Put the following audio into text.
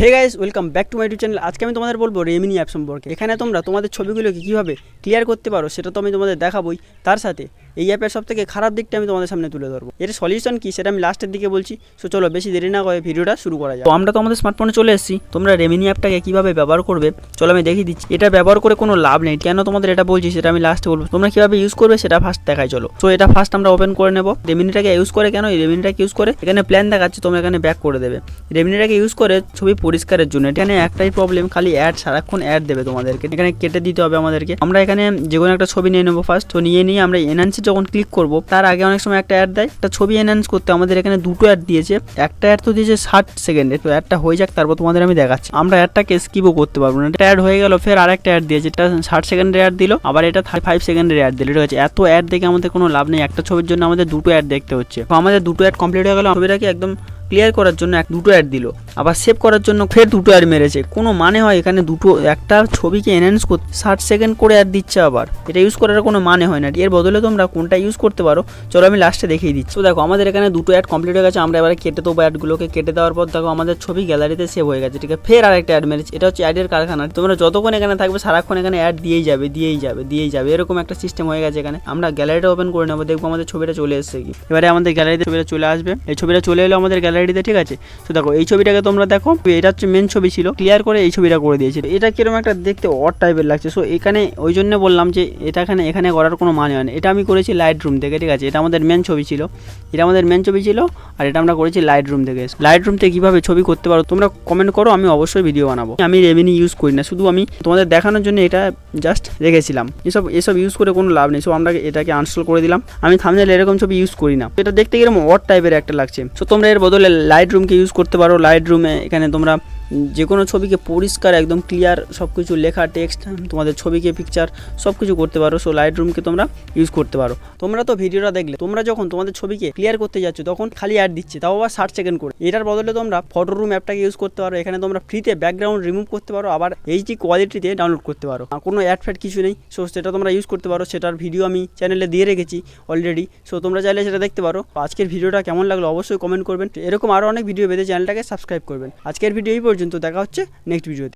Hey guys welcome back to my YouTube channel আজকে আমি তোমাদের বলব রেমিনি অ্যাপ সম্পর্কে। এখানে তোমরা তোমাদের ছবিগুলোকে কীভাবে ক্লিয়ার করতে পারো সেটা তো আমি তোমাদের দেখাবোই। তার সাথে এই অ্যাপের সব থেকে খারাপ দিকটা আমি তোমাদের সামনে তুলে ধরবো। এর সলিউশন কি সেটা আমি লাস্টের দিকে বলছি। সো চলো বেশি দেরি না করে ভিডিওটা শুরু করা যায় তো আমরা তো আমাদের স্মার্টফোনে চলে এসেছি। তোমরা রেমিনি অ্যাপটাকে কীভাবে ব্যবহার করবে? চলো আমি দেখিয়ে দিচ্ছি। এটা ব্যবহার করে কোনো লাভ নেই। কেন তোমাদের এটা বলছি সেটা আমি লাস্টে বলব। তোমরা কীভাবে ইউজ করবে সেটা ফার্স্ট দেখাই, চলো। সো এটা ফার্স্ট আমরা ওপেন করে নেব। রেমিনিটাকে ইউজ করে কেন? এই রেমিনিটাকে ইউজ করে এখানে প্ল্যান দেখাচ্ছে, তোমরা এখানে ব্যাক করে দেবে। রেমিনিটাকে ইউজ করে ছবি পরিষ্কারের জন্য। এখানে একটাই প্রবলেম খালি অ্যাড সারাক্ষণ অ্যাড দেবে তোমাদেরকে। এখানে কেটে দিতে হবে আমাদেরকে। আমরা এখানে যে কোনো একটা ছবি নিয়ে নেব ফার্স্ট তো নিয়ে নিয়ে আমরা এনহান্সে যখন ক্লিক করব, তার আগে অনেক সময় একটা অ্যাড দেয়। একটা ছবি এনহান্স করতে আমাদের এখানে দুটো অ্যাড দিয়েছে। একটা অ্যাড তো দিয়েছে ষাট সেকেন্ডে তো অ্যাডটা হয়ে যাক, তারপর তোমাদের আমি দেখাচ্ছি। আমরা অ্যাডটাকে স্কিপও করতে পারব না। এটা অ্যাড হয়ে গেল, ফের আরেকটা অ্যাড দিয়েছে। এটা ষাট সেকেন্ডের অ্যাড দিল, আবার এটা থার্টি ফাইভ সেকেন্ডের অ্যাড দিল। ঠিক আছে, এত অ্যাড দেখে আমাদের কোনো লাভ নেই। একটা ছবির জন্য আমাদের দুটো অ্যাড দেখতে হচ্ছে। তো আমাদের দুটো অ্যাড কমপ্লিট হয়ে গেল। ছবিটাকে একদম ক্লিয়ার করার জন্য এক দুটো অ্যাড দিল। আবার সেভ করার জন্য ফের দুটো অ্যাড মেরেছে। কোনো মানে হয় এখানে দুটো, একটা ছবিকে এনহ্যান্স করতে ষাট সেকেন্ড করে অ্যাড দিচ্ছে আবার। এটা ইউজ করার কোনো মানে হয় না। এর বদলে তোমরা কোনটা ইউজ করতে পারো, চলো আমি লাস্টে দেখিয়ে দিচ্ছি। তো দেখো, আমাদের এখানে দুটো অ্যাড কমপ্লিট হয়ে গেছে। আমরা এবারে কেটে দেবো অ্যাডগুলোকে কেটে দেওয়ার পর দেখো, আমাদের ছবি গ্যালারিতে সেভ হয়ে গেছে। ঠিক আছে ফের আরেকটা অ্যাড মেরেছে। এটা হচ্ছে অ্যাডের কারখানা। তোমরা যতক্ষণ এখানে থাকবে, সারাক্ষণ এখানে অ্যাড দিয়েই যাবে দিয়েই যাবে দিয়েই যাবে। এরকম একটা সিস্টেম হয়ে গেছে এখানে। আমরা গ্যালারিটা ওপেন করে নেব। দেখব আমাদের ছবিটা চলে এসেছে কি। এবারে আমাদের গ্যালারিতে ছবিটা চলে আসবে। এই ছবিটা চলে এলো আমাদের গ্যালারিতে ঠিক আছে? তো দেখো, এই ছবিটাকে তোমরা দেখো, এটা হচ্ছে মেন ছবি ছিল। ক্লিয়ার করে এই ছবিটা করে দিয়েছিল। এটা কীরকম একটা দেখতে অড টাইপের লাগছে। সো এখানে ওই জন্য বললাম যে, এটা এখানে এখানে করার কোনো মানে হয় না। এটা আমি করেছি লাইট রুম থেকে, ঠিক আছে? এটা আমাদের মেন ছবি ছিল। এটা আমাদের মেন ছবি ছিল, আর এটা আমরা করেছি লাইট রুম থেকে। লাইট রুম থেকে কীভাবে ছবি করতে পারো, তোমরা কমেন্ট করো, আমি অবশ্যই ভিডিও বানাবো। আমি রেমিনি ইউজ করি না, শুধু আমি তোমাদের দেখানোর জন্য এটা জাস্ট রেখেছিলাম। এসব এসব ইউজ করে কোনো লাভ নেই। সো আমরা এটাকে আনস্টল করে দিলাম। আমি থামনেল এরকম ছবি ইউজ করি না। এটা দেখতে কীরকম অড টাইপের একটা লাগছে। সো তোমরা এর বদলে লাইট রুমকে ইউজ করতে পারো। লাইট রুমে এখানে তোমরা যে কোনো ছবিকে পরিষ্কার, একদম ক্লিয়ার সব কিছু লেখা টেক্সট তোমাদের ছবিকে পিকচার সব কিছু করতে পারো। সো লাইট রুমকে তোমরা ইউজ করতে পারো। তোমরা তো ভিডিওটা দেখলে, তোমরা যখন তোমাদের ছবিকে ক্লিয়ার করতে যাচ্ছ, তখন খালি অ্যাড দিচ্ছে, তাও আবার ষাট সেকেন্ড করে। এটার বদলে তোমরা ফটো রুম অ্যাপটাকে ইউজ করতে পারো। এখানে তোমরা ফ্রিতে ব্যাকগ্রাউন্ড রিমুভ করতে পারো, আবার এইচডি কোয়ালিটিতে ডাউনলোড করতে পারো। কোনো অ্যাড ফ্যাড কিছু নেই। সো সেটা তোমরা ইউজ করতে পারো। সেটার ভিডিও আমি চ্যানেলে দিয়ে রেখেছি অলরেডি সো তোমরা চাইলে সেটা দেখতে পারো। আজকের ভিডিওটা কেমন লাগল অবশ্যই কমেন্ট করবেন। এরকম আরও অনেক ভিডিও পেতে চ্যানেলটাকে সাবস্ক্রাইব করবেন। আজকের ভিডিও এই পর্যন্ত দেখা হচ্ছে নেক্সট ভিডিওতে।